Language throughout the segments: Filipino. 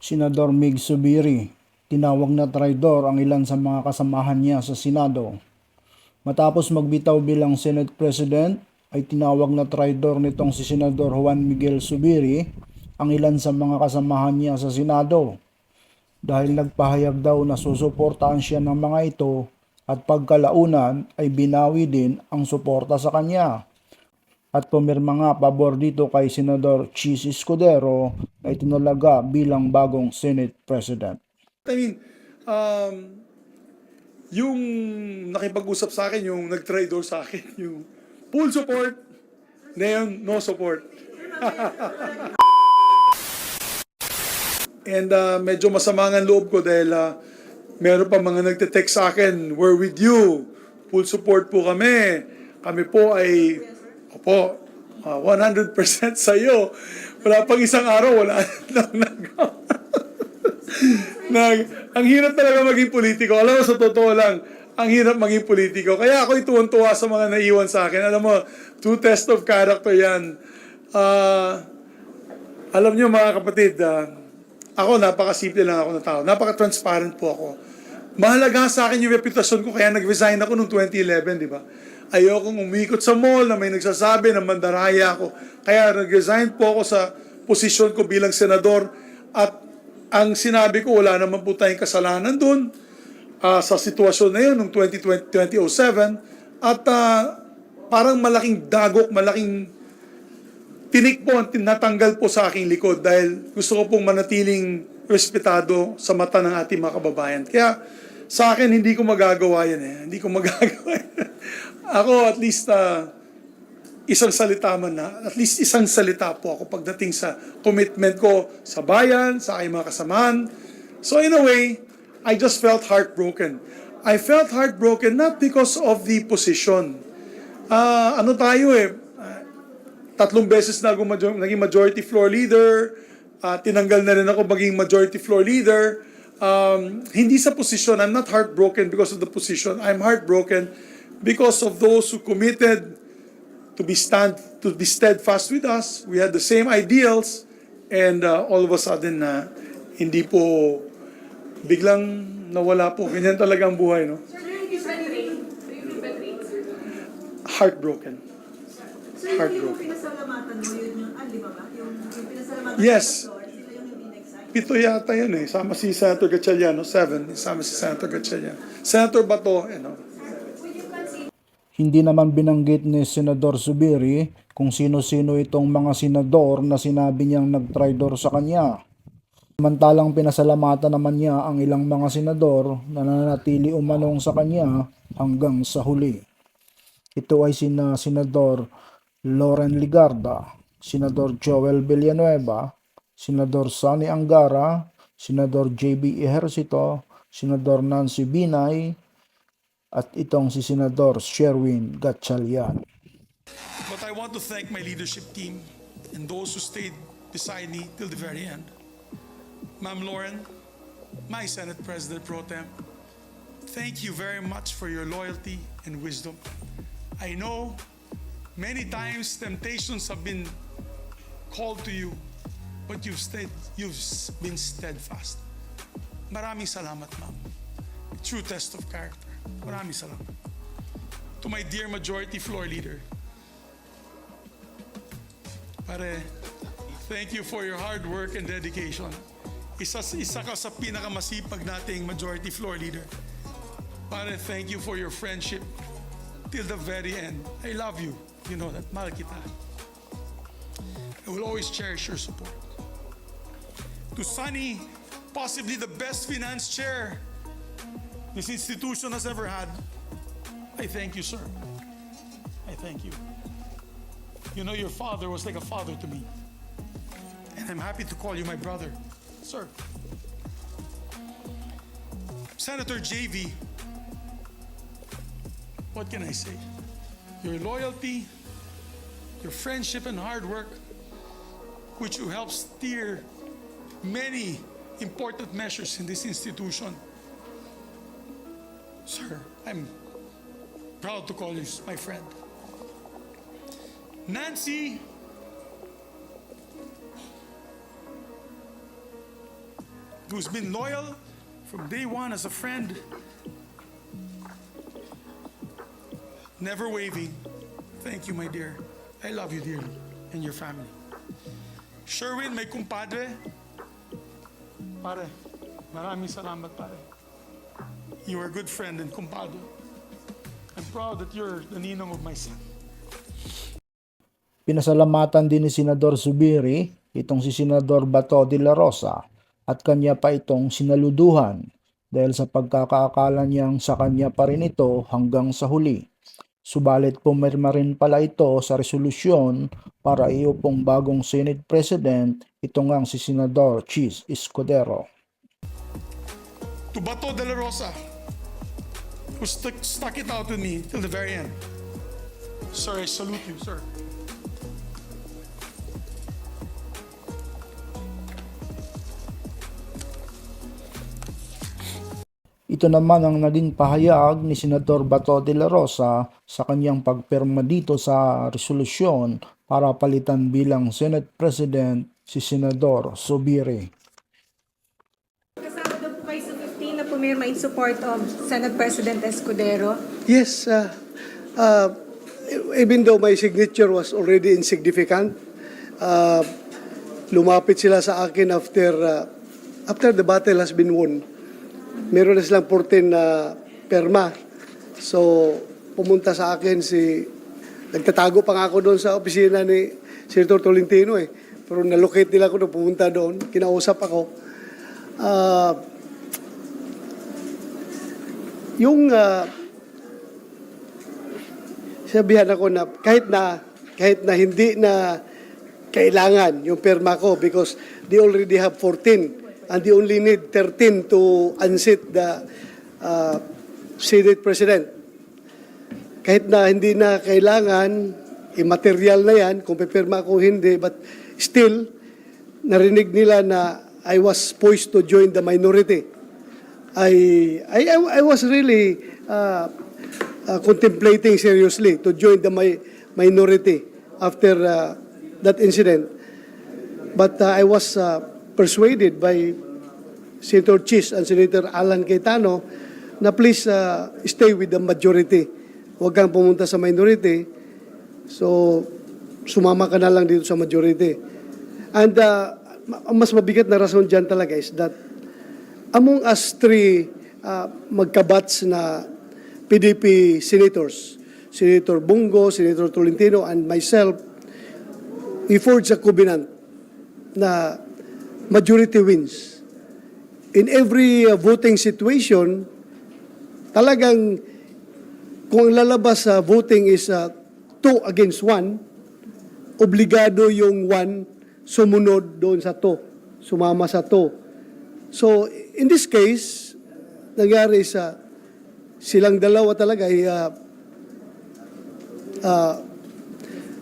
Senador Mig Subiri, tinawag na traidor ang ilan sa mga kasamahan niya sa Senado. Matapos magbitaw bilang Senate President, ay tinawag na traidor nitong si Senador Juan Miguel Subiri ang ilan sa mga kasamahan niya sa Senado. Dahil nagpahayag daw na susuportahan siya ng mga ito at pagkalaunan ay binawi din ang suporta sa kanya. At pumirma nga pabor dito kay Senador Chis Escudero na itinalaga bilang bagong Senate President. I mean, um, yung nakipag-usap sa akin, yung nag-trade sa akin, yung full support, ngayon, no support. And uh, medyo masama loob ko dahil uh, meron pa mga nagte-text sa akin, we're with you, full support po kami. Kami po ay, opo, uh, 100% sa iyo. Wala pang isang araw, wala nang nagawa nag, ang hirap talaga maging politiko. Alam mo, sa totoo lang, ang hirap maging politiko. Kaya ako ituwan-tuwa sa mga naiwan sa akin. Alam mo, two test of character yan. Ah, alam nyo mga kapatid, ah, ako napakasimple lang ako na tao. Napaka-transparent po ako. Mahalaga sa akin yung reputasyon ko kaya nag-resign ako noong 2011, di ba? Ayokong umikot sa mall na may nagsasabi na mandaraya ako. Kaya nag-resign po ako sa posisyon ko bilang senador at ang sinabi ko, wala naman po tayong kasalanan doon ah, sa sitwasyon na yun noong 2020, 2007 at ah, parang malaking dagok, malaking tinik po ang tinatanggal po sa aking likod dahil gusto ko pong manatiling respetado sa mata ng ating mga kababayan. Kaya sa akin, hindi ko magagawa yan eh. Hindi ko magagawa yan. Ako at least ah, isang salita man na, at least isang salita po ako pagdating sa commitment ko sa bayan, sa aking mga kasamahan. So in a way, I just felt heartbroken. I felt heartbroken not because of the position. Ah, ano tayo eh, tatlong beses na ako major- naging majority floor leader, ah, tinanggal na rin ako maging majority floor leader. Um, hindi sa position, I'm not heartbroken because of the position. I'm heartbroken because of those who committed to be stand to be steadfast with us. We had the same ideals and uh, all of a sudden na hindi po biglang nawala po. Ganyan talaga ang buhay, no? Heartbroken. Heartbroken. Yes. Pito yata yun eh. Sama si Senator Gatchaliano, seven. Sama si Senator Gatchaliano. Senator Bato, you know. Hindi naman binanggit ni Senador Subiri kung sino-sino itong mga senador na sinabi niyang nagtraidor sa kanya. Samantalang pinasalamatan naman niya ang ilang mga senador na nananatili umanong sa kanya hanggang sa huli. Ito ay sina Senador Loren Ligarda, Senador Joel Villanueva, Senador Sani Angara, Senador JB Ejercito, Senador Nancy Binay, at itong si Senador Sherwin Gatchalian. But I want to thank my leadership team and those who stayed beside me till the very end. Ma'am Lauren, my Senate President Pro Tem, thank you very much for your loyalty and wisdom. I know many times temptations have been called to you, but you've stayed, you've been steadfast. Maraming salamat, ma'am. True test of character. Maraming salamat. To my dear majority floor leader, Pare, thank you for your hard work and dedication. Isa, isa ka sa pinakamasipag nating majority floor leader. Pare, thank you for your friendship till the very end. I love you. You know that. Mahal kita. I will always cherish your support. To Sunny, possibly the best finance chair this institution has ever had, I thank you, sir. I thank you. You know, your father was like a father to me. And I'm happy to call you my brother, sir. Senator JV, what can I say? Your loyalty, your friendship, and hard work, which you helped steer many important measures in this institution. Sir, I'm proud to call you my friend. Nancy, who's been loyal from day one as a friend, never waving. Thank you, my dear. I love you dearly and your family. Sherwin, may kumpadre. Pare, maraming salamat, pare. You are a good friend and kumpadre. I'm proud that you're the ninong of my son. Pinasalamatan din ni Senador Zubiri itong si Senador Bato de la Rosa at kanya pa itong sinaluduhan dahil sa pagkakaakala niyang sa kanya pa rin ito hanggang sa huli. Subalit pumirma rin pala ito sa resolusyon para iupong bagong Senate President ito ngang si Senador Chis Escudero. To Bato de la Rosa, who stuck, stuck it out with me till the very end. Sir, I salute you, sir. Ito naman ang naging pahayag ni Senador Bato de la Rosa sa kanyang pagpirma dito sa resolusyon para palitan bilang Senate President si Senador Subiri. Kasama daw po kayo sa 15 na pumirma in support of Senate President Escudero. Yes, uh, uh, even though my signature was already insignificant, uh, lumapit sila sa akin after uh, after the battle has been won. Meron na silang 14 na perma. So, pumunta sa akin si... Nagtatago pa nga ako doon sa opisina ni Senator Tolentino eh. Pero nalocate nila ako doon, pumunta doon. Kinausap ako. Ah, yung ah, sabihan ako na kahit na kahit na hindi na kailangan yung perma ko because they already have 14 and they only need 13 to unseat the uh, Senate President. Kahit na hindi na kailangan, immaterial na yan, kung pipirma ko hindi, but still, narinig nila na I was poised to join the minority. I, I, I was really uh, uh, contemplating seriously to join the mi- minority after uh, that incident. But uh, I was uh, persuaded by Senator Chis and Senator Alan Cayetano na please uh, stay with the majority. Huwag kang pumunta sa minority. So, sumama ka na lang dito sa majority. And uh, mas mabigat na rason dyan talaga is that among us three uh, magkabats na PDP senators, Senator Bungo, Senator Tolentino, and myself, we forged a covenant na majority wins. In every uh, voting situation, talagang kung ang lalabas sa voting is uh, two against one, obligado yung one sumunod doon sa to, sumama sa to. So, in this case, nangyari sa silang dalawa talaga ay uh, uh,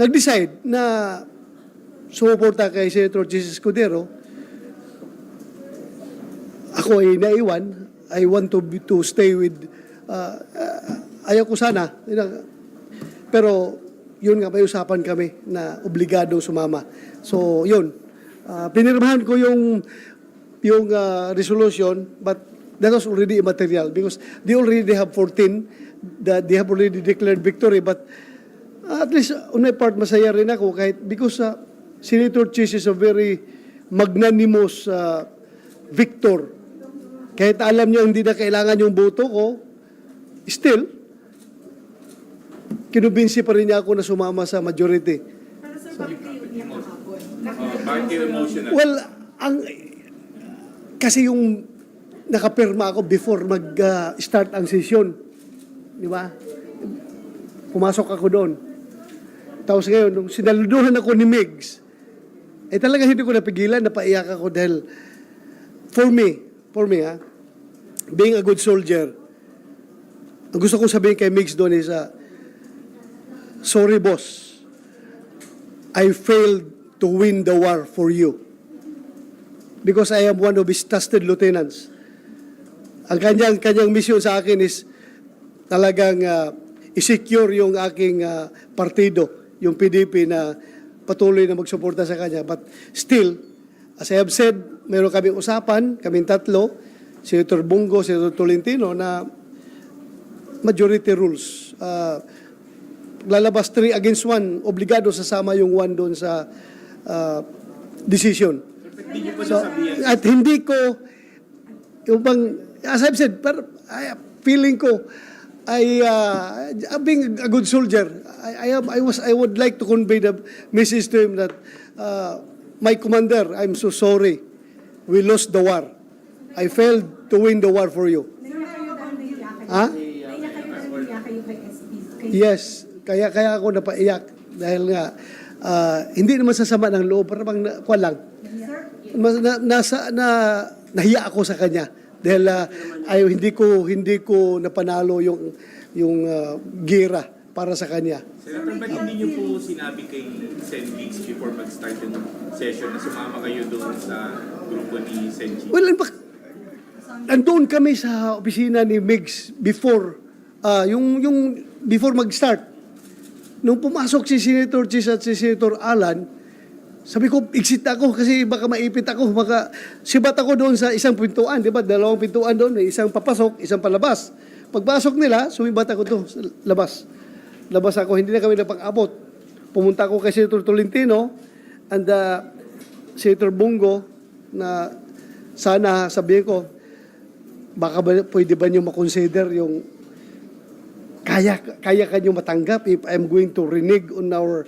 nag-decide na sumuporta kay Senator Jesus Escudero. Ako ay naiwan. I want to be, to stay with uh, uh, ayaw ko sana. Pero yun nga, may usapan kami na obligado sumama. So, yun. Uh, pinirmahan ko yung yung uh, resolution, but that was already immaterial because they already have 14 that they have already declared victory. But uh, at least on my part, masaya rin ako kahit because uh, Senator Chis is a very magnanimous uh, victor. Kahit alam niya hindi na kailangan yung boto ko, still, kinubinsi pa rin niya ako na sumama sa majority. Para sa bakit kayo umiyak kahapon? Well, ang kasi yung nakapirma ako before mag-start ang session. Di ba? Pumasok ako doon. Tapos ngayon, nung sinaluduhan ako ni Migs, eh talaga hindi ko napigilan, napaiyak ako dahil for me, for me ha, being a good soldier, ang gusto kong sabihin kay Migs doon is, uh, sorry boss, I failed to win the war for you because I am one of his trusted lieutenants. Ang kanyang, kanyang mission sa akin is talagang uh, i-secure yung aking uh, partido, yung PDP na patuloy na magsuporta sa kanya. But still, as I have said meron kaming usapan, kaming tatlo, Senator Bungo, Senator Tolentino, na majority rules. Ah, lalabas 3 against 1, obligado sasama yung 1 doon sa ah, decision. So, at hindi ko, yung bang, as I've said, pero I, feeling ko, I, uh, being a good soldier, I, I, am, I, was, I would like to convey the message to him that, uh, my commander, I'm so sorry. We lost the war. I failed to win the war for you. Ha? SP? Kay Yes, kaya kaya ako napaiyak dahil nga ah, hindi naman sasama ng loob, para bang na, kuwan lang. Mas, na, nasa na nahiya ako sa kanya dahil ah, ay hindi ko hindi ko napanalo yung yung ah, gira para sa kanya. Senator, ba't hindi niyo po sinabi kay Sen. Vigs before mag-start yung session na sumama kayo doon sa grupo ni Senji? Well, in fact, andun kami sa opisina ni Migs before ah, yung yung before mag-start. Nung pumasok si Senator Chis at si Senator Alan, sabi ko, exit ako kasi baka maipit ako. Baka, sibat ako doon sa isang pintuan, di ba? Dalawang pintuan doon, may isang papasok, isang palabas. Pagpasok nila, sumibat ako doon sa labas. Labas ako, hindi na kami napag-abot. Pumunta ako kay Senator Tolentino and uh, Senator Bungo na sana sabihin ko, baka ba, pwede ba niyo makonsider yung kaya kaya kanyo matanggap if I'm going to renege on our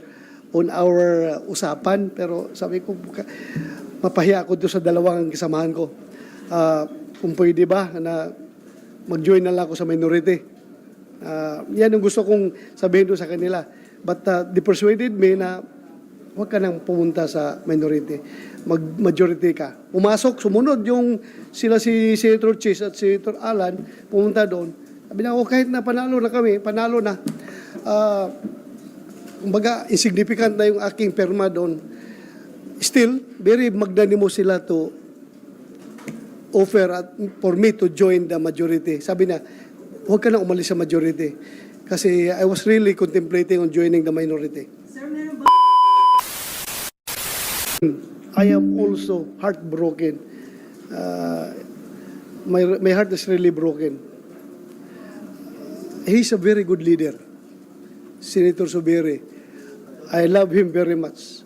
on our uh, usapan pero sabi ko mapahiya ako doon sa dalawang kasamahan ko. Ah, kung pwede ba na mag-join na lang ako sa minority. Ah, yan ang gusto kong sabihin doon sa kanila. But uh, they persuaded me na huwag ka nang pumunta sa minority. Mag-majority ka. Pumasok sumunod yung sila si Senator Chis at Senator Alan pumunta doon. Sabi niya, oh, kahit na panalo na kami, panalo na. Ah, kumbaga, insignificant na yung aking perma doon. Still, very magnanimo sila to offer at, for me to join the majority. Sabi na, huwag ka na umalis sa majority. Kasi I was really contemplating on joining the minority. Sir, meron ba I am also heartbroken. Uh, my, my heart is really broken. He's a very good leader, Senator Subiri. I love him very much.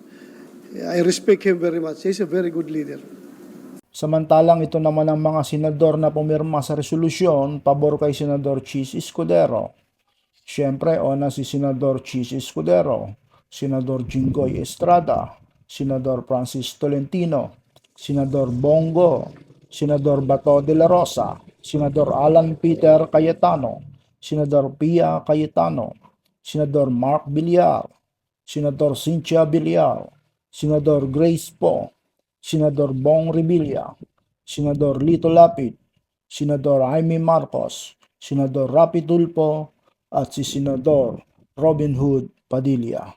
I respect him very much. He's a very good leader. Samantalang ito naman ang mga senador na pumirma sa resolusyon pabor kay Senador Chis Escudero. Siyempre, ona si Senador Chis Escudero, Senador Jinggoy Estrada, Senador Francis Tolentino, Senador Bongo, Senador Bato de la Rosa, Senador Alan Peter Cayetano, Senador Pia Cayetano, Senador Mark Villar, Senador Cynthia Villar, Senador Grace Po, Senador Bong Revilla, Senador Lito Lapid, Senador Jaime Marcos, Senador Rapi Tulfo, at si Senador Robin Hood Padilla.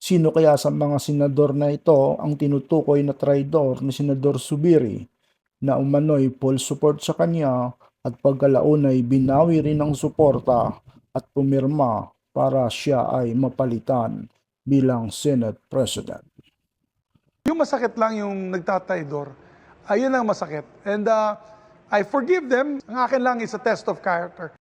Sino kaya sa mga senador na ito ang tinutukoy na traidor ni Senador Subiri na umano'y full support sa kanya at pagkalaunay binawi rin ang suporta at pumirma para siya ay mapalitan bilang Senate President. Yung masakit lang yung nagtataydor, ayun ang masakit. And uh, I forgive them. Ang akin lang is a test of character.